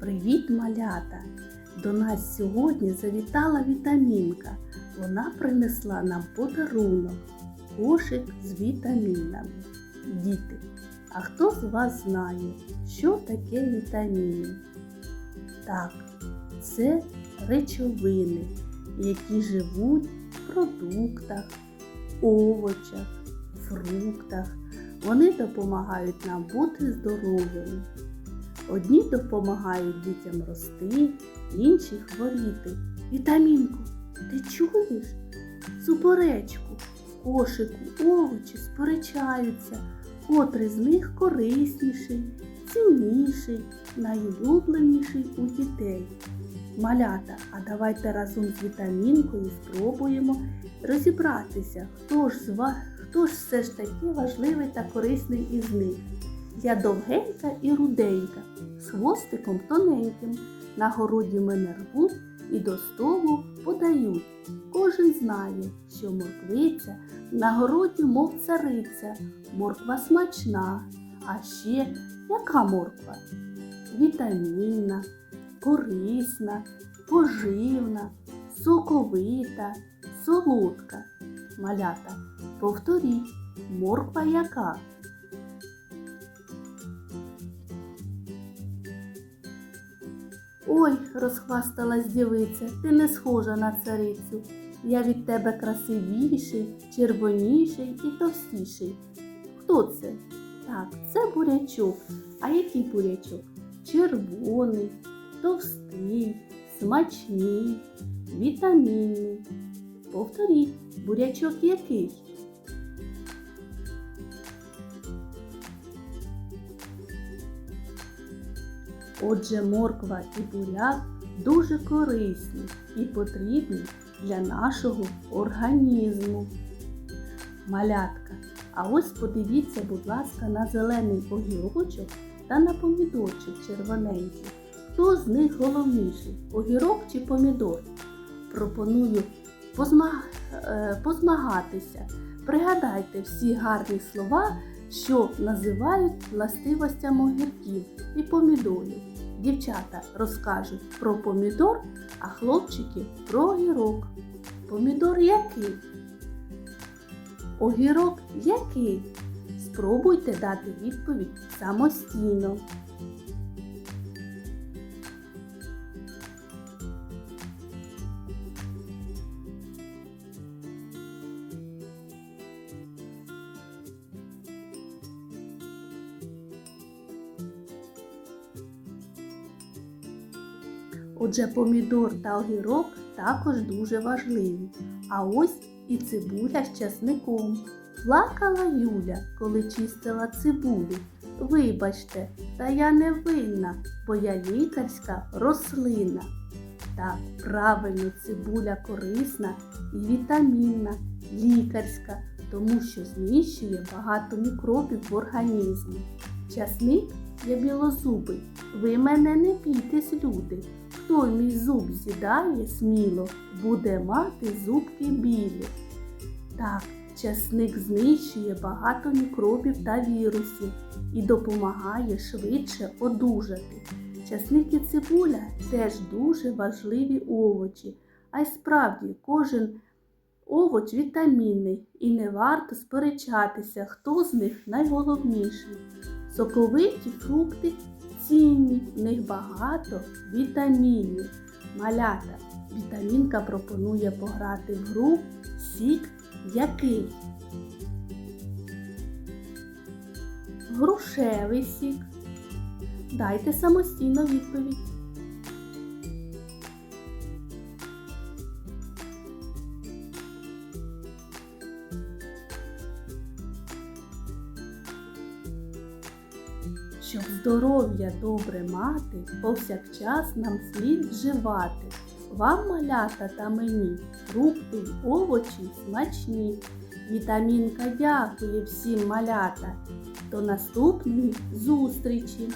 Привіт, малята! До нас сьогодні завітала вітамінка. Вона принесла нам подарунок кошик з вітамінами. Діти, а хто з вас знає, що таке вітаміни? Так, це речовини, які живуть в продуктах, овочах, фруктах. Вони допомагають нам бути здоровими. Одні допомагають дітям рости, інші хворіти. Вітамінку, ти чуєш? Суперечку, кошику, овочі сперечаються, котрий з них корисніший, цінніший, найулюбленіший у дітей. Малята, а давайте разом з вітамінкою спробуємо розібратися, хто ж хто ж все ж таки важливий та корисний із них. Я довгенька і руденька, з хвостиком тоненьким. На городі мене рвуть і до столу подають. Кожен знає, що морквиця на городі, мов цариця, морква смачна. А ще яка морква? Вітамінна, корисна, поживна, соковита, солодка. Малята, повторіть, морква яка? Ой, розхвасталась дівиця, ти не схожа на царицю. Я від тебе красивіший, червоніший і товстіший. Хто це? Так, це бурячок. А який бурячок? Червоний, товстий, смачний, вітамінний. Повторіть, бурячок який? Отже, морква і буряк дуже корисні і потрібні для нашого організму. Малятка, а ось подивіться, будь ласка, на зелений огірочок та на помідорчик червоненький. Хто з них головніший? Огірок чи помідор? Пропоную позма- е, позмагатися. Пригадайте всі гарні слова, що називають властивостями огірків і помідорів. Дівчата розкажуть про помідор, а хлопчики про огірок. Помідор який? Огірок який? Спробуйте дати відповідь самостійно. Отже, помідор та огірок також дуже важливі. А ось і цибуля з часником. Плакала Юля, коли чистила цибулю. Вибачте, та я не винна, бо я лікарська рослина. Так, правильно, цибуля корисна і вітамінна, лікарська, тому що знищує багато мікробів в організмі. Часник я білозубий, ви мене не бійтесь, люди. Хто мій зуб з'їдає сміло, буде мати зубки білі. Так, часник знищує багато мікробів та вірусів і допомагає швидше одужати. Часник і цибуля теж дуже важливі овочі, а й справді кожен овоч вітамінний і не варто сперечатися, хто з них найголовніший. Соковиті фрукти цінні, в них багато вітамінів. Малята, вітамінка пропонує пограти в гру сік який. Грушевий сік. Дайте самостійно відповідь. Щоб здоров'я добре мати, повсякчас нам слід вживати. Вам, малята та мені, фрукти й овочі смачні. Вітамінка дякує всім малята. До наступної зустрічі!